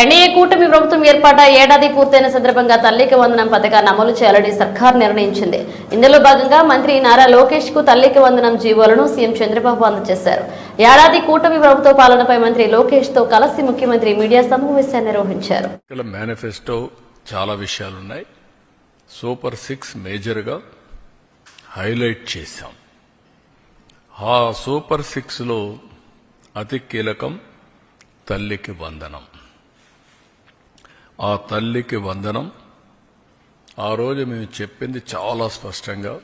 NDA కూటమి ప్రభుత్వం ఏర్పాట ఏడాది పూర్తయిన సందర్భంగా తల్లికి వందనం పథకాన్ని అమలు చేయాలని సర్కార్ నిర్ణయించింది. ఇందులో భాగంగా మంత్రి నారా లోకేష్కు తల్లికి వందనం జీవోలను సీఎం చంద్రబాబు అందజేశారు. ఏడాది కూటమి ప్రభుత్వ పాలనపై మంత్రి లోకేష్తో కలిసి ముఖ్యమంత్రి మీడియా సమావేశాన్ని నిర్వహించారు. మేనిఫెస్టో చాలా విషయాలున్నాయి. సూపర్ సిక్స్ మేజర్గా హైలైట్ చేశాం. ఆ సూపర్ సిక్స్లో అతి కీలకం తల్లికి వందనం. ఆ తల్లికి వందనం. ఆ రోజు మేము చెప్పింది చాలా స్పష్టంగా.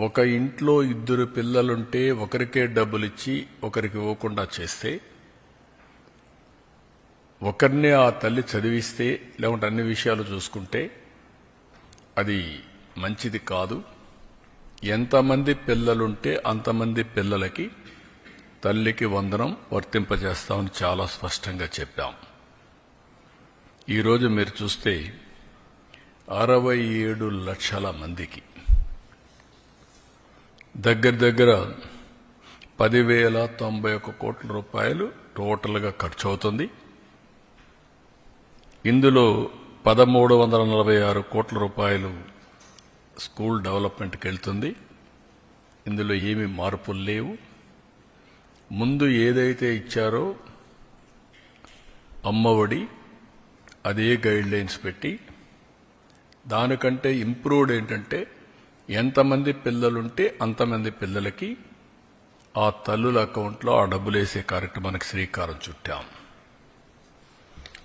ఒక ఇంట్లో ఇద్దరు పిల్లలుంటే ఒకరికే డబ్బులు ఇచ్చి ఒకరికి ఇవ్వకుండా చేస్తే ఒకరినే ఆ తల్లి చదివిస్తే లేకుంటే అన్ని విషయాలు చూసుకుంటే అది మంచిది కాదు. ఎంతమంది పిల్లలుంటే అంతమంది పిల్లలకి తల్లికి వందనం వర్తింపజేస్తామని చాలా స్పష్టంగా చెప్పాం. ఈరోజు మీరు చూస్తే అరవై ఏడు లక్షల మందికి. దగ్గర దగ్గర పదివేల తొంభై ఒక్క కోట్ల రూపాయలు టోటల్గా ఖర్చు అవుతుంది ఇందులో పదమూడు వందల నలభై ఆరు కోట్ల రూపాయలు స్కూల్ డెవలప్మెంట్కి వెళ్తుంది. ఇందులో ఏమీ మార్పులు లేవు. ముందు ఏదైతే ఇచ్చారో అమ్మఒడి అదే గైడ్ లైన్స్ పెట్టి దానికంటే ఇంప్రూవ్డ్ ఏంటంటే ఎంతమంది పిల్లలుంటే అంతమంది పిల్లలకి ఆ తల్లుల అకౌంట్లో ఆ డబ్బులు వేసే కార్యక్రమానికి శ్రీకారం చుట్టాం.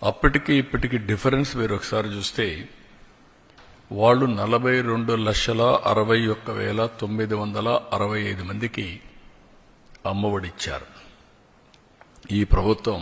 అప్పటికి ఇప్పటికి డిఫరెన్స్ మీరు ఒకసారి చూస్తే వాళ్ళు నలభై రెండు లక్షల అరవై ఒక్క వేల తొమ్మిది వందల అరవై ఐదు మందికి అమ్మఒడిచ్చారు ఈ ప్రభుత్వం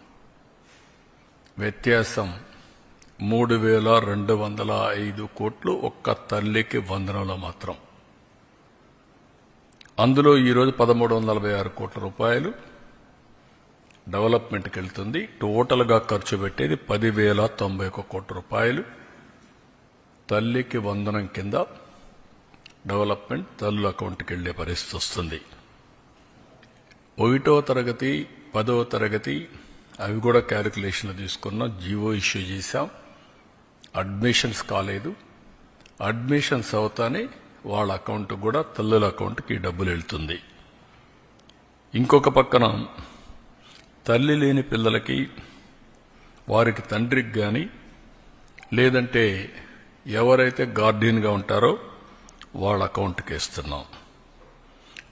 వ్యత్యాసం మూడు వేల రెండు వందల ఐదు కోట్లు ఒక్క తల్లికి వందనంలో మాత్రం. అందులో ఈరోజు పదమూడు వందల నలభై ఆరు కోట్ల రూపాయలు డెవలప్మెంట్కి వెళ్తుంది. టోటల్గా ఖర్చు పెట్టేది పదివేల తొంభై ఒక్క కోట్ల రూపాయలు. తల్లికి వందనం కింద డెవలప్మెంట్ తల్లుల అకౌంట్కి వెళ్ళే పరిస్థితి వస్తుంది. ఒకటో తరగతి పదో తరగతి అవి కూడా క్యాలిక్యులేషన్లో తీసుకున్నాం. జీవో ఇష్యూ చేశాం. అడ్మిషన్స్ కాలేదు. అడ్మిషన్స్ అవుతానే వాళ్ళ అకౌంట్ కూడా తల్లుల అకౌంట్కి డబ్బులు వెళ్తుంది. ఇంకొక పక్కన తల్లి లేని పిల్లలకి వారికి తండ్రికి కానీ లేదంటే ఎవరైతే గార్డియన్గా ఉంటారో వాళ్ళ అకౌంట్కి ఇస్తున్నాం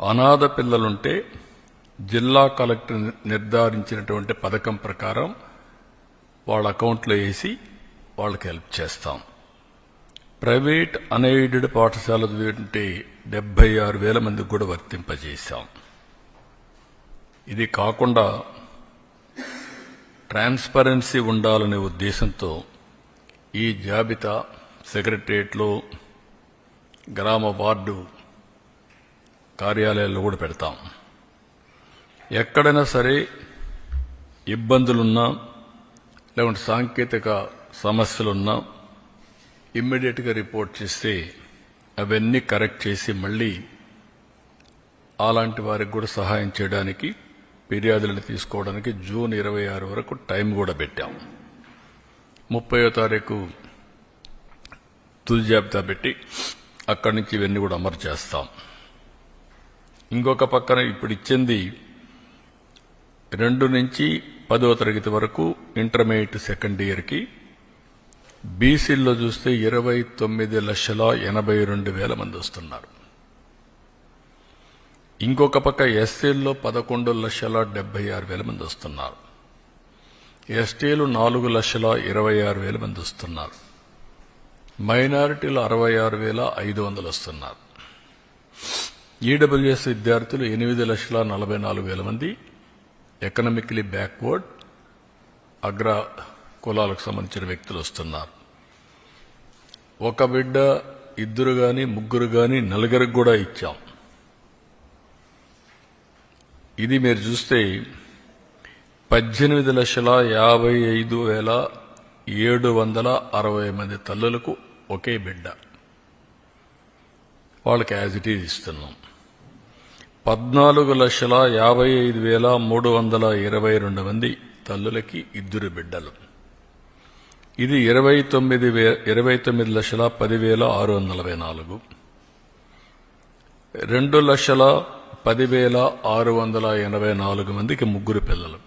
అనాథ పిల్లలుంటే జిల్లా కలెక్టర్ నిర్ధారించినటువంటి పథకం ప్రకారం వాళ్ళ అకౌంట్లో వేసి వాళ్ళకి హెల్ప్ చేస్తాం. ప్రైవేట్ అన్ఎయిడెడ్ పాఠశాల అంటే డెబ్బై ఆరు వేల మందికి కూడా వర్తింపజేశాం. ఇది కాకుండా ట్రాన్స్పరెన్సీ ఉండాలనే ఉద్దేశంతో ఈ జాబితా సెక్రటరియట్లో గ్రామ వార్డు కార్యాలయాల్లో కూడా పెడతాం. ఎక్కడైనా సరే ఇబ్బందులున్నా లేకుంటే సాంకేతిక సమస్యలున్నా ఇమ్మీడియట్గా రిపోర్ట్ చేస్తే అవన్నీ కరెక్ట్ చేసి మళ్ళీ అలాంటి వారికి కూడా సహాయం చేయడానికి ఫిర్యాదులను తీసుకోవడానికి జూన్ ఇరవై ఆరు వరకు టైం కూడా పెట్టాం. ముప్పయో తారీఖు తుది జాబితా పెట్టి అక్కడి నుంచి ఇవన్నీ కూడా అమరు చేస్తాం. ఇంకొక పక్కన ఇప్పుడు ఇచ్చింది రెండు నుంచి పదో తరగతి వరకు ఇంటర్మీడియట్ సెకండ్ ఇయర్కి బీసీల్లో చూస్తే ఇరవై తొమ్మిది లక్షల ఎనభై రెండు వేల మంది వస్తున్నారు. ఇంకొక పక్క ఎస్సీల్లో పదకొండు లక్షల డెబ్బై ఆరు వేల మంది వస్తున్నారు. ఎస్టీలు నాలుగు లక్షల ఇరవై ఆరు వేల మంది వస్తున్నారు. మైనారిటీలు అరవై ఆరు వేల ఐదు వందలు వస్తున్నారు. ఈడబ్ల్యూఎస్ విద్యార్థులు ఎనిమిది లక్షల నలభై నాలుగు వేల మంది ఎకనామికలీ బ్యాక్వర్డ్ అగ్ర కులాలకు సంబంధించిన వ్యక్తులు వస్తున్నారు ఒక బిడ్డ ఇద్దరు కానీ ముగ్గురు కానీ నలుగురికి కూడా ఇచ్చాం ఇది మీరు చూస్తే పద్దెనిమిది లక్షల యాభై ఐదు వేల ఏడు వందల అరవై మంది తల్లులకు ఒకే బిడ్డ వాళ్ళకి యాజ్ ఇట్ ఈజ్ ఇస్తున్నాం పద్నాలుగు లక్షల యాభై ఐదు వేల మూడు వందల ఇరవై రెండు మంది తల్లులకి ఇద్దరు బిడ్డలు. ఇది ఇరవై తొమ్మిది వే ఇరవై తొమ్మిది లక్షల పదివేల ఆరు వందల నలభై నాలుగు. రెండు లక్షల పదివేల ఆరు వందల ఎనభై నాలుగు మందికి ముగ్గురు పిల్లలు.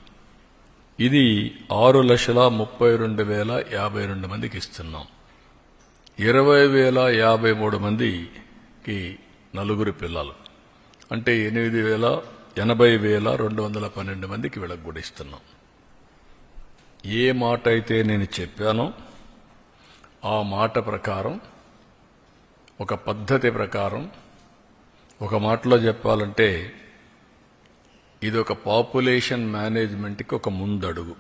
ఇది ఆరు లక్షల ముప్పై రెండు వేల యాభై రెండు మందికి ఇస్తున్నాం. ఇరవై వేల యాభై మూడు మందికి నలుగురు పిల్లలు. అంటే ఎనిమిది వేల ఎనభై వేల రెండు వందల పన్నెండు మందికి వీళ్ళకి కూడా ఇస్తున్నాం. ఏ మాట అయితే నేను చెప్పానో ఆ మాట ప్రకారం ఒక పద్ధతి ప్రకారం ఒక మాటలో చెప్పాలంటే ఇది ఒక పాపులేషన్ మేనేజ్మెంట్కి ఒక ముందడుగు.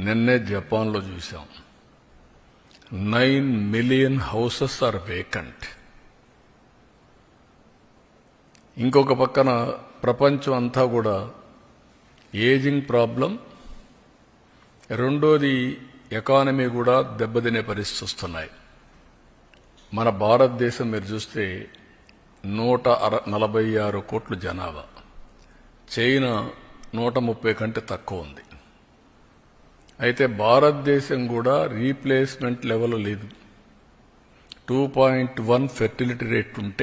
నిన్నే జపాన్లో చూసాం nine million houses are vacant. ఇంకొక పక్కన ప్రపంచం అంతా కూడా ఏజింగ్ ప్రాబ్లం రెండోది ఎకానమీ కూడా దెబ్బతినే పరిస్థితి వస్తున్నాయి. మన భారతదేశం మీరు చూస్తే నూట అర నలభై ఆరు కోట్ల జనాభా. చైనా నూట ముప్పై కంటే తక్కువ ఉంది. అయితే భారతదేశం కూడా రీప్లేస్మెంట్ లెవెల్ లేదు. Two point one fertility rate ఉంటే